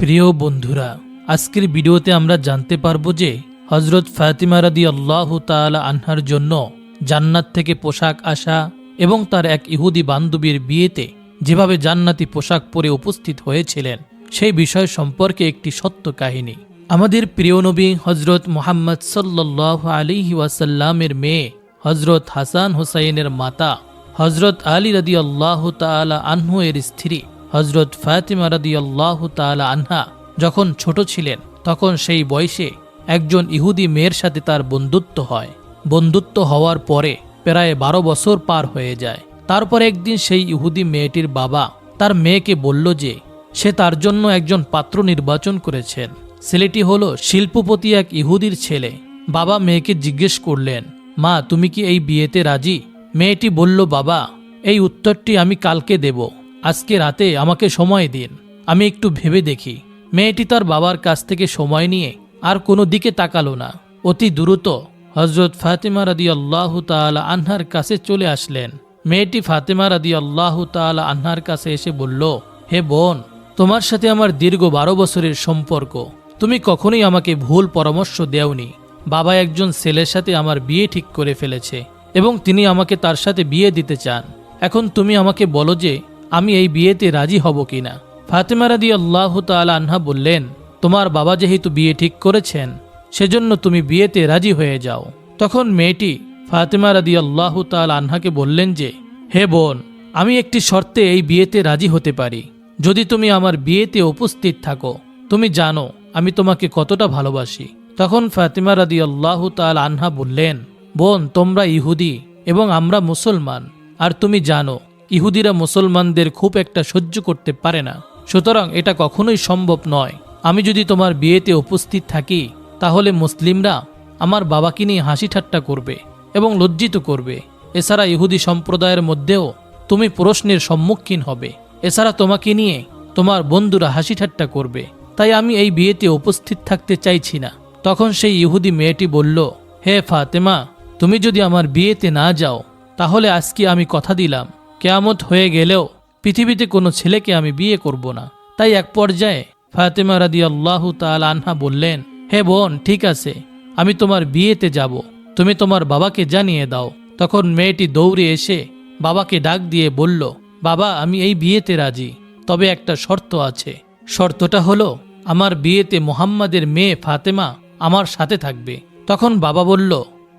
প্রিয় বন্ধুরা, আজকের ভিডিওতে আমরা জানতে পারব যে হজরত ফাতিমা রাদি আল্লাহ তাআলা আনহার জন্য জান্নাত থেকে পোশাক আসা এবং তার এক ইহুদি বান্ধবীর বিয়েতে যেভাবে জান্নাতি পোশাক পরে উপস্থিত হয়েছিলেন, সেই বিষয় সম্পর্কে একটি সত্য কাহিনী। আমাদের প্রিয় নবী হজরত মোহাম্মদ সাল্লাহ আলিহি ওয়াসাল্লামের মেয়ে হজরত হাসান হুসাইনের মাতা হজরত আলী রদি আল্লাহ তালা আনহু এর স্ত্রী হজরত ফাতিমা রদি আল্লাহ তালা আনহা যখন ছোট ছিলেন, তখন সেই বয়সে একজন ইহুদি মেয়ের সাথে তার বন্ধুত্ব হয়। বন্ধুত্ব হওয়ার পরে প্রায় বারো বছর পার হয়ে যায়। তারপর একদিন সেই ইহুদি মেয়েটির বাবা তার মেয়েকে বলল যে, সে তার জন্য একজন পাত্র নির্বাচন করেছেন। ছেলেটি হলো শিল্পপতি এক ইহুদির ছেলে। বাবা মেয়েকে জিজ্ঞেস করলেন, মা, তুমি কি এই বিয়েতে রাজি? মেয়েটি বলল, বাবা, এই উত্তরটি আমি কালকে দেব। আজকে রাতে আমাকে সময় দিন। আমি একটু ভেবে দেখি। মেয়েটি তার বাবার কাছ থেকে সময় নিয়ে আর কোনো দিকে তাকালো না। অতি দ্রুত হজরত ফাতেমা রাদি আল্লাহ তালা আনহার কাছে চলে আসলেন। মেয়েটি ফাতেমা রাদি আল্লাহ তালা আনহার কাছে এসে বলল, হে বোন, তোমার সাথে আমার দীর্ঘ বারো বছরের সম্পর্ক। তুমি কখনোই আমাকে ভুল পরামর্শ দেওনি। বাবা একজন ছেলের সাথে আমার বিয়ে ঠিক করে ফেলেছে এবং তিনি আমাকে তার সাথে বিয়ে দিতে চান। এখন তুমি আমাকে বলো যে আমি এই বিয়েতে রাজি হব কিনা? ফাতেমা রাদি আল্লাহ আনহা বললেন, তোমার বাবা যেহেতু বিয়ে ঠিক করেছেন, সেজন্য তুমি বিয়েতে রাজি হয়ে যাও। তখন মেয়েটি ফাতেমা রাদি আল্লাহ তাল আনহাকে বললেন যে, হে বোন, আমি একটি শর্তে এই বিয়েতে রাজি হতে পারি। যদি তুমি আমার বিয়েতে উপস্থিত থাকো, তুমি জানো আমি তোমাকে কতটা ভালোবাসি। তখন ফাতিমা রাদি আল্লাহ তাল আনহা বললেন, বোন, তোমরা ইহুদি এবং আমরা মুসলমান, আর তুমি জানো ইহুদিরা মুসলমানদের খুব একটা সহ্য করতে পারে না। সুতরাং এটা কখনোই সম্ভব নয়। আমি যদি তোমার বিয়েতে উপস্থিত থাকি, তাহলে মুসলিমরা আমার বাবাকে নিয়ে হাসি ঠাট্টা করবে এবং লজ্জিত করবে। এছাড়া ইহুদি সম্প্রদায়ের মধ্যেও তুমি প্রশ্নের সম্মুখীন হবে। এছাড়া তোমাকে নিয়ে তোমার বন্ধুরা হাসি ঠাট্টা করবে। তাই আমি এই বিয়েতে উপস্থিত থাকতে চাইছি না। তখন সেই ইহুদি মেয়েটি বলল, হে ফাতেমা, তুমি যদি আমার বিয়েতে না যাও, তাহলে আজকে আমি কথা দিলাম। কেয়ামত হয়ে গেলেও পৃথিবীতে কোনো ছেলেকে আমি বিয়ে করব না। তাই এক পর্যায়ে ফাতেমা রাদি আল্লাহ তাল আনহা বললেন, হে বোন, ঠিক আছে, আমি তোমার বিয়েতে যাব। তুমি তোমার বাবাকে জানিয়ে দাও। তখন মেয়েটি দৌড়ে এসে বাবাকে ডাক দিয়ে বলল, বাবা, আমি এই বিয়েতে রাজি, তবে একটা শর্ত আছে। শর্তটা হলো, আমার বিয়েতে মোহাম্মদের মেয়ে ফাতেমা আমার সাথে থাকবে। তখন বাবা বলল,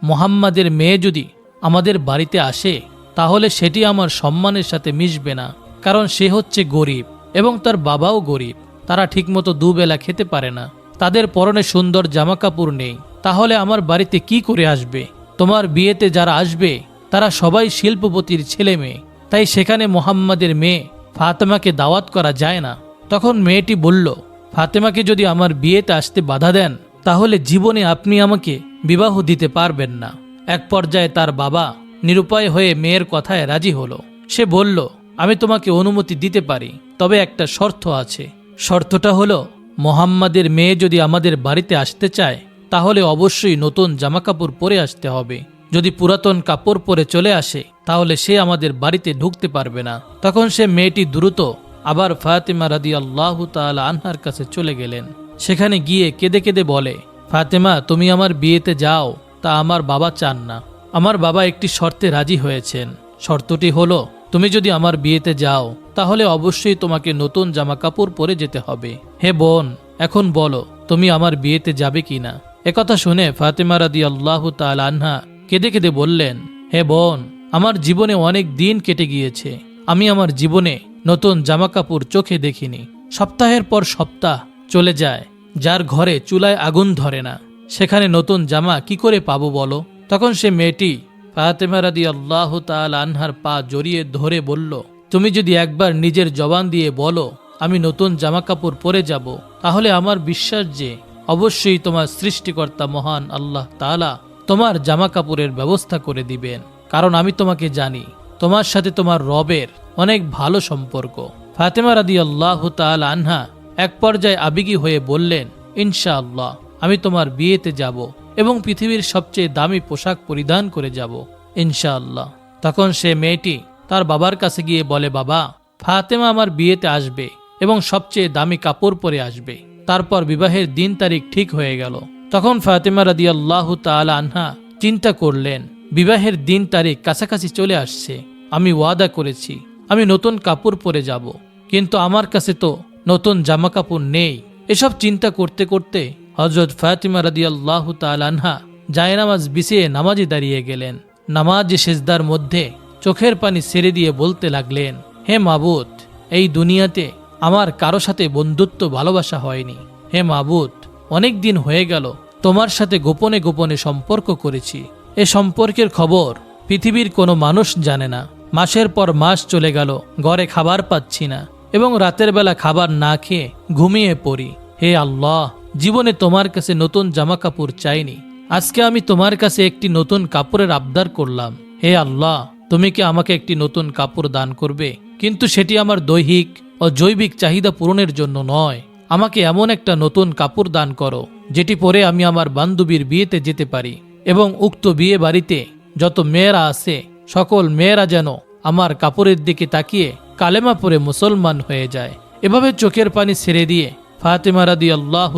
মোহাম্মদের মেয়ে যদি আমাদের বাড়িতে আসে তাহলে সেটি আমার সম্মানের সাথে মিশবে না, কারণ সে হচ্ছে গরিব এবং তার বাবাও গরিব। তারা ঠিকমতো দুবেলা খেতে পারে না। তাদের পরনে সুন্দর জামা কাপড় নেই। তাহলে আমার বাড়িতে কি করে আসবে? তোমার বিয়েতে যারা আসবে, তারা সবাই শিল্পপতির ছেলে মেয়ে। তাই সেখানে মোহাম্মদের মেয়ে ফাতেমাকে দাওয়াত করা যায় না। তখন মেয়েটি বলল, ফাতেমাকে যদি আমার বিয়েতে আসতে বাধা দেন, তাহলে জীবনে আপনি আমাকে বিবাহ দিতে পারবেন না। এক পর্যায়ে তার বাবা নিরুপায় হয়ে মেয়ের কথায় রাজি হলো। সে বলল, আমি তোমাকে অনুমতি দিতে পারি, তবে একটা শর্ত আছে। শর্তটা হলো, মোহাম্মদের মেয়ে যদি আমাদের বাড়িতে আসতে চায়, তাহলে অবশ্যই নতুন জামাকাপড় পরে আসতে হবে। যদি পুরাতন কাপড় পরে চলে আসে, তাহলে সে আমাদের বাড়িতে ঢুকতে পারবে না। তখন সে মেয়েটি দ্রুত আবার ফাতেমা রাদি আল্লাহ তালা আনহার কাছে চলে গেলেন। সেখানে গিয়ে কেঁদে কেঁদে বলে, ফাতেমা, তুমি আমার বিয়েতে যাও, তা আমার বাবা চান না। আমার বাবা একটি শর্তে রাজি হয়েছেন। শর্তটি হলো, তুমি যদি আমার বিয়েতে যাও, তাহলে অবশ্যই তোমাকে নতুন জামা কাপড় পরে যেতে হবে। হে বোন, এখন বলো, তুমি আমার বিয়েতে যাবে কি না একথা শুনে ফাতেমা রাদি আল্লাহ তাল আনহা কেঁদে কেঁদে বললেন, হে বোন, আমার জীবনে অনেক দিন কেটে গিয়েছে। আমি আমার জীবনে নতুন জামা কাপড় চোখে দেখিনি। সপ্তাহের পর সপ্তাহ চলে যায়, যার ঘরে চুলায় আগুন ধরে না। সেখানে নতুন জামা কি করে পাবো বলো? তখন সে মেয়েটি ফাতেমা রাদি আল্লাহ তাল আনহার পা জড়িয়ে ধরে বলল, তুমি যদি একবার নিজের জবান দিয়ে বলো, আমি নতুন জামা কাপড় পরে যাব, তাহলে আমার বিশ্বাস যে অবশ্যই তোমার সৃষ্টিকর্তা মহান আল্লাহ তালা তোমার জামা কাপড়ের ব্যবস্থা করে দিবেন। কারণ আমি তোমাকে জানি, তোমার সাথে তোমার রবের অনেক ভালো সম্পর্ক। ফাতেমা রাদি আল্লাহ তাল আনহা এক পর্যায়ে আবেগী হয়ে বললেন, ইনশাআল্লাহ, আমি তোমার বিয়েতে যাব। এবং পৃথিবীর সবচেয়ে দামি পোশাক পরিধান করে যাব, ইনশাআল্লাহ। তখন সে মেয়েটি তার বাবার কাছে গিয়ে বলে, বাবা, ফাতেমা আমার বিয়েতে আসবে এবং সবচেয়ে দামি কাপড় পরে আসবে। তারপর বিবাহের দিন তারিখ ঠিক হয়ে গেল। তখন ফাতেমা রাদি আল্লাহ তালা আনহা চিন্তা করলেন, বিবাহের দিন তারিখ কাছাকাছি চলে আসছে। আমি ওয়াদা করেছি, আমি নতুন কাপড় পরে যাব। কিন্তু আমার কাছে তো নতুন জামা কাপড় নেই। এসব চিন্তা করতে করতে হজরত ফাতিমা রাদি আল্লাহ আনহা জায়নামাজ বিছিয়ে নামাজে দাঁড়িয়ে গেলেন। নামাজ সেজদার মধ্যে চোখের পানি ছেড়ে দিয়ে বলতে লাগলেন, হে মাবুত এই দুনিয়াতে আমার কারও সাথে বন্ধুত্ব ভালোবাসা হয়নি। হে মাবুত অনেক দিন হয়ে গেল, তোমার সাথে গোপনে গোপনে সম্পর্ক করেছি। এ সম্পর্কের খবর পৃথিবীর কোনো মানুষ জানে না। মাসের পর মাস চলে গেল, ঘরে খাবার পাচ্ছি না এবং রাতের বেলা খাবার না খেয়ে ঘুমিয়ে পড়ি। হে আল্লাহ জীবনে তোমার কাছে নতুন জামা কাপড় চাইনি। আজকে আমি তোমার কাছে একটি নতুন কাপড়ের আবদার করলাম। হে আল্লাহ, তুমি কি আমাকে একটি নতুন কাপড় দান করবে? কিন্তু সেটি আমার দৈহিক ও জৈবিক চাহিদা পূরণের জন্য নয়। আমাকে এমন একটা নতুন কাপড় দান করো, যেটি পরে আমি আমার বান্ধবীর বিয়েতে যেতে পারি এবং উক্ত বিয়ে বাড়িতে যত মেয়েরা আছে, সকল মেয়েরা যেন আমার কাপড়ের দিকে তাকিয়ে কালেমা পরে মুসলমান হয়ে যায়। এভাবে চোখের পানি ছেড়ে দিয়ে ফাতেমা রাদি আল্লাহ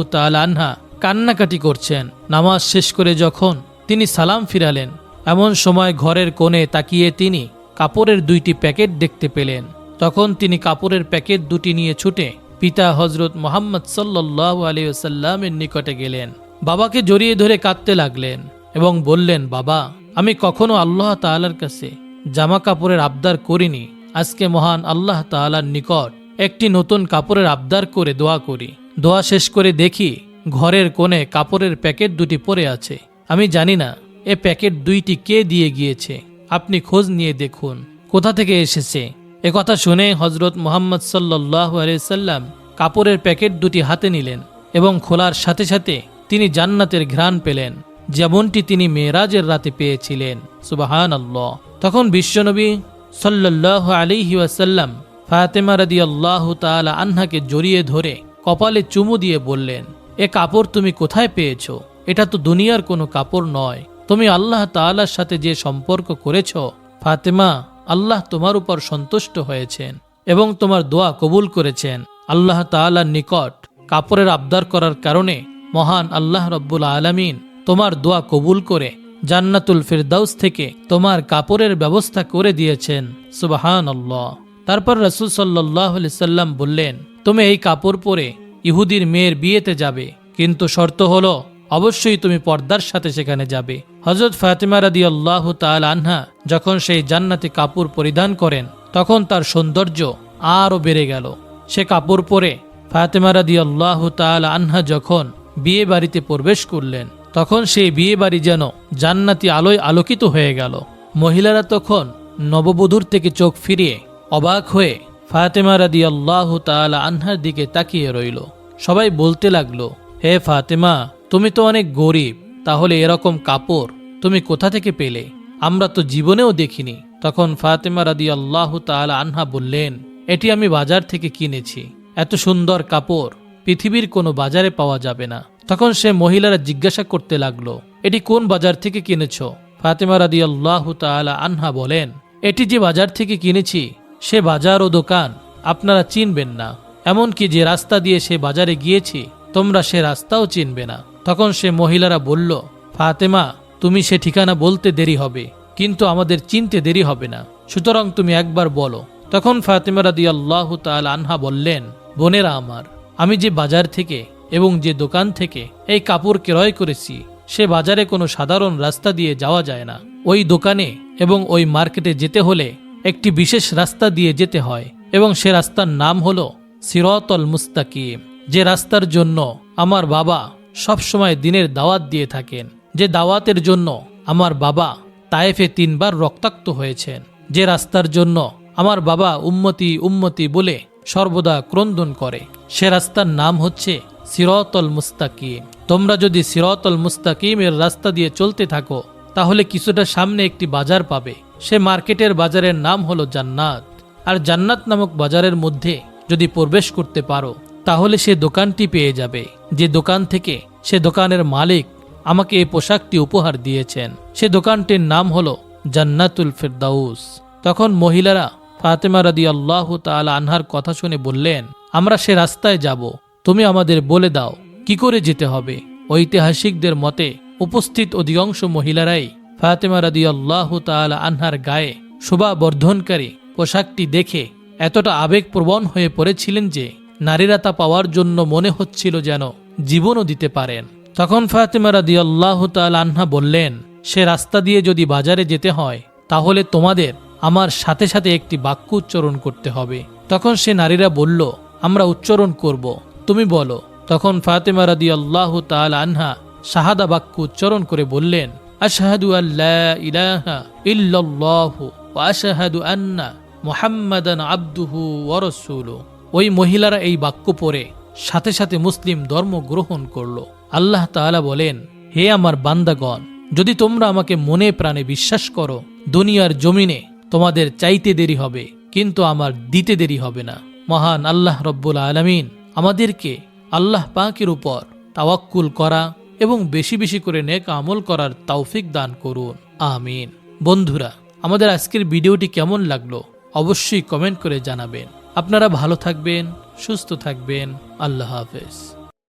আনহা কান্নাকাটি করছেন। নামাজ শেষ করে যখন তিনি সালাম ফিরালেন, এমন সময় ঘরের কোণে তাকিয়ে তিনি কাপড়ের দুইটি প্যাকেট দেখতে পেলেন। তখন তিনি কাপড়ের প্যাকেট দুটি নিয়ে ছুটে পিতা হজরত মোহাম্মদ সাল্লাহ আলিয়াল্লামের নিকটে গেলেন। বাবাকে জড়িয়ে ধরে কাঁদতে লাগলেন এবং বললেন, বাবা, আমি কখনো আল্লাহ তাআলার কাছে জামা কাপড়ের আবদার করিনি। আজকে মহান আল্লাহ তাআলার নিকট একটি নতুন কাপড়ের আবদার করে দোয়া করি। দোয়া শেষ করে দেখি ঘরের কোণে কাপড়ের প্যাকেট দুটি পড়ে আছে। আমি জানি না, এ প্যাকেট দুইটি কে দিয়ে গিয়েছে? আপনি খোঁজ নিয়ে দেখুন। কোথা থেকে এসেছে? কথা শুনে হজরত মোহাম্মদ সাল্লাহ সাল্লাম কাপড়ের প্যাকেট দুটি হাতে নিলেন এবং খোলার সাথে সাথে তিনি জান্নাতের ঘ্রাণ পেলেন, যেমনটি তিনি মেয়েরাজের রাতে পেয়েছিলেন। সুবাহান আল্লাহ তখন বিশ্বনবী সাল্লাহ আলিহি ওয়াসাল্লাম ফাতেমা রাদি আল্লাহ তালা আন্নাকে জড়িয়ে ধরে কপালে চুমু দিয়ে বললেন, এ কাপড় তুমি কোথায় পেয়েছ? এটা তো দুনিয়ার কোনো কাপড় নয়। তুমি আল্লাহ তাআলার সাথে যে সম্পর্ক করেছ, ফাতেমা, আল্লাহ তোমার উপর সন্তুষ্ট হয়েছেন এবং তোমার দোয়া কবুল করেছেন। আল্লাহ তাআলার নিকট কাপড়ের আবদার করার কারণে মহান আল্লাহ রব্বুল আলমিন তোমার দোয়া কবুল করে জান্নাতুল ফিরদাউস থেকে তোমার কাপড়ের ব্যবস্থা করে দিয়েছেন। সুবাহান আল্লাহ তারপর রসুল সাল্লাহ সাল্লাম বললেন, তুমি এই কাপড় পরে ইহুদির মেয়ের বিয়েতে যাবে, কিন্তু শর্ত হলো, অবশ্যই তুমি পর্দার সাথে সেখানে যাবে। হজরত ফাতেমা রাদি আল্লাহ তাল আনহা যখন সেই জান্নাতি কাপড় পরিধান করেন, তখন তার সৌন্দর্য আরও বেড়ে গেল। সে কাপড় পরে ফাতেমা রাদি আল্লাহ তাল আনহা যখন বিয়ে বাড়িতে প্রবেশ করলেন, তখন সেই বিয়ে বাড়ি যেন জান্নাতি আলোয় আলোকিত হয়ে গেল। মহিলারা তখন নববধূর থেকে চোখ ফিরিয়ে অবাক হয়ে ফাতেমা রাদি আল্লাহ তাল আনহার দিকে তাকিয়ে রইল। সবাই বলতে লাগল, হে ফাতেমা, তুমি তো অনেক গরিব, তাহলে এরকম কাপড় তুমি কোথা থেকে পেলে? আমরা তো জীবনেও দেখিনি। তখন ফাতেমা রাদি আল্লাহ তাল আনহা বললেন, এটি আমি বাজার থেকে কিনেছি। এত সুন্দর কাপড় পৃথিবীর কোনো বাজারে পাওয়া যাবে না। তখন সে মহিলারা জিজ্ঞাসা করতে লাগল, এটি কোন বাজার থেকে কিনেছ? ফাতেমা রাদি আল্লাহ তালা আনহা বলেন, এটি যে বাজার থেকে কিনেছি সে বাজার ও দোকান আপনারা চিনবেন না। এমনকি যে রাস্তা দিয়ে সে বাজারে গিয়েছি, তোমরা সে রাস্তাও চিনবে না। তখন সে মহিলারা বলল, ফাতেমা, তুমি সে ঠিকানা বলতে দেরি হবে, কিন্তু আমাদের চিনতে দেরি হবে না। সুতরাং তুমি একবার বলো। তখন ফাতেমা রাদি আল্লাহ তাল আনহা বললেন, বোনেরা আমার, আমি যে বাজার থেকে এবং যে দোকান থেকে এই কাপড় ক্রয় করেছি, সে বাজারে কোনো সাধারণ রাস্তা দিয়ে যাওয়া যায় না। ওই দোকানে এবং ওই মার্কেটে যেতে হলে একটি বিশেষ রাস্তা দিয়ে যেতে হয় এবং সে রাস্তার নাম হলো সিরতল মুস্তাকিম। যে রাস্তার জন্য আমার বাবা সবসময় দিনের দাওয়াত দিয়ে থাকেন, যে দাওয়াতের জন্য আমার বাবা তায়েফে তিনবার রক্তাক্ত হয়েছেন, যে রাস্তার জন্য আমার বাবা উম্মতি উম্মতি বলে সর্বদা ক্রন্দন করে। সে রাস্তার নাম হচ্ছে সিরতল মুস্তাকিম। তোমরা যদি সিরতল মুস্তাকিমের রাস্তা দিয়ে চলতে থাকো, তাহলে কিছুটা সামনে একটি বাজার পাবে। সে মার্কেটের বাজারের নাম হলো জান্নাত। আর জান্নাত নামক বাজারের মধ্যে যদি প্রবেশ করতে পারো, তাহলে সে দোকানটি পেয়ে যাবে। যে দোকান থেকে সে দোকানের মালিক আমাকে এই পোশাকটি উপহার দিয়েছেন, সে দোকানটির নাম হলো জান্নাতুল ফেরদাউস। তখন মহিলারা ফাতেমা রাদি আল্লাহ আনহার কথা শুনে বললেন, আমরা সে রাস্তায় যাব। তুমি আমাদের বলে দাও, কি করে যেতে হবে? ঐতিহাসিকদের মতে, উপস্থিত অধিকাংশ মহিলারাই ফাতেমা রাদি আল্লাহ তাআলা আনহার গায়ে শোভা বর্ধনকারী পোশাকটি দেখে এতটা আবেগপ্রবণ হয়ে পড়েছিলেন যে নারীরা তা পাওয়ার জন্য মনে হচ্ছিল যেন জীবনও দিতে পারেন। তখন ফাতেমা রাদি আল্লাহ আনহা বললেন, সে রাস্তা দিয়ে যদি বাজারে যেতে হয়, তাহলে তোমাদের আমার সাথে সাথে একটি বাক্য উচ্চারণ করতে হবে। তখন সে নারীরা বলল, আমরা উচ্চারণ করব। তুমি বলো। তখন ফাতেমা রাদি আল্লাহ তাল আনহা শাহাদা বাক্য উচ্চারণ করে বললেন আশহাদু আল্লাহ ইলাহা ইল্লাল্লাহু ওয়া আশহাদু আন্না মুহাম্মাদান আবদুহু ওয়া রাসূলুহু ওই মহিলারা এই বাক্য পড়ে, সাথে সাথে মুসলিম ধর্ম গ্রহণ করল। আল্লাহ তাআলা বলেন, হে আমার বান্দাগণ, যদি তোমরা আমাকে মনে প্রাণে বিশ্বাস করো, দুনিয়ার জমিনে তোমাদের চাইতে দেরি হবে, কিন্তু আমার দিতে দেরি হবে না। মহান আল্লাহ রব্বুল আলমিন আমাদেরকে আল্লাহ পাকের উপর তাওয়াক্কুল করা এবং বেশি বেশি করে নেক আমল করার তৌফিক দান করুন। আমিন। বন্ধুরা, আমাদের আজকের ভিডিওটি কেমন লাগল অবশ্যই কমেন্ট করে জানাবেন। আপনারা ভালো থাকবেন, সুস্থ থাকবেন। আল্লাহ হাফেজ।